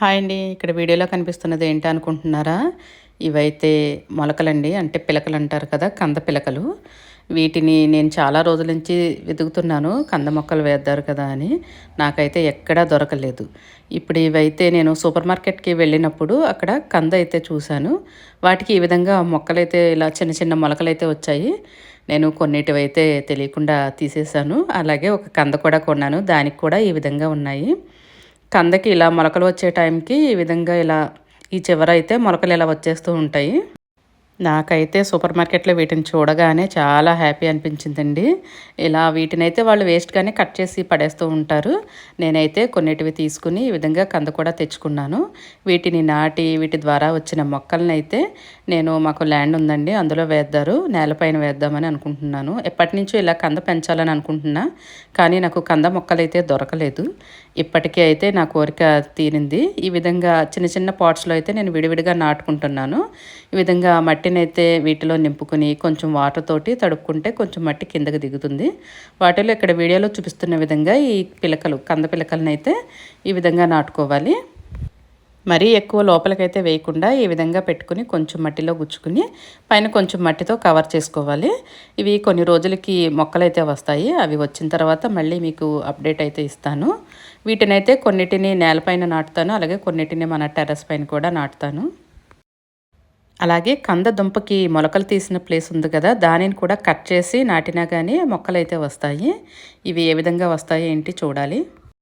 Hi అండి. ఇక్కడ వీడియోలో కనిపిస్తున్నది ఏంటి అనుకుంటున్నారా? ఇవైతే మొలకలండి. అంటే పిలకలు అంటారు కదా కంద పిలకలు. వీటిని నేను చాలా రోజుల నుంచి వెతుకుతున్నాను. కంద మొక్కలు వేద్దారు కదా అని. నాకైతే ఎక్కడా దొరకలేదు. ఇప్పుడు ఇవైతే నేను సూపర్ మార్కెట్కి వెళ్ళినప్పుడు అక్కడ కంద అయితే చూశాను. వాటికి ఈ విధంగా మొక్కలైతే ఇలా చిన్న చిన్న మొలకలు అయితే వచ్చాయి. నేను కొన్నిటివైతే తెలియకుండా తీసేశాను. అలాగే ఒక కంద కూడా కొన్నాను. దానికి కూడా ఈ విధంగా ఉన్నాయి. కందకి ఇలా మొలకలు వచ్చే టైంకి ఈ విధంగా ఇలా ఈ చివర అయితే మొలకలు ఇలా వచ్చేస్తూ ఉంటాయి. నాకైతే సూపర్ మార్కెట్లో వీటిని చూడగానే చాలా హ్యాపీ అనిపించిందండి. ఇలా వీటిని అయితే వాళ్ళు వేస్ట్గానే కట్ చేసి పడేస్తూ ఉంటారు. నేనైతే కొన్నిటివి తీసుకుని ఈ విధంగా కంద కూడా తెచ్చుకున్నాను. వీటిని నాటి వీటి ద్వారా వచ్చిన మొక్కలను అయితే నేను మాకు ల్యాండ్ ఉందండి అందులో వేద్దారు నేలపైన వేద్దామని అనుకుంటున్నాను. ఎప్పటి నుంచో ఇలా కంద పెంచాలని అనుకుంటున్నా కానీ నాకు కంద మొక్కలు అయితే దొరకలేదు. ఇప్పటికీ అయితే నా కోరిక తీరింది. ఈ విధంగా చిన్న చిన్న పాట్స్లో అయితే నేను విడివిడిగా నాటుకుంటున్నాను. ఈ విధంగా మట్టి మట్టిని అయితే వీటిలో నింపుకుని కొంచెం వాటర్ తోటి తడుపుకుంటే కొంచెం మట్టి కిందకి దిగుతుంది. వాటిలో ఇక్కడ వీడియోలో చూపిస్తున్న విధంగా ఈ పిలకలు కంద పిలకలను అయితే ఈ విధంగా నాటుకోవాలి. మరీ ఎక్కువ లోపలికైతే వేయకుండా ఈ విధంగా పెట్టుకుని కొంచెం మట్టిలో గుచ్చుకుని పైన కొంచెం మట్టితో కవర్ చేసుకోవాలి. ఇవి కొన్ని రోజులకి మొక్కలైతే వస్తాయి. అవి వచ్చిన తర్వాత మళ్ళీ మీకు అప్డేట్ అయితే ఇస్తాను. వీటినైతే కొన్నిటిని నేలపైన నాటుతాను. అలాగే కొన్నిటిని మన టెర్రస్ పైన కూడా నాటుతాను. అలాగే కంద దుంపకి మొలకలు తీసిన ప్లేస్ ఉంది కదా దానిని కూడా కట్ చేసి నాటినా కానీ మొక్కలు అయితే వస్తాయి. ఇవి ఏ విధంగా వస్తాయి ఏంటి చూడాలి.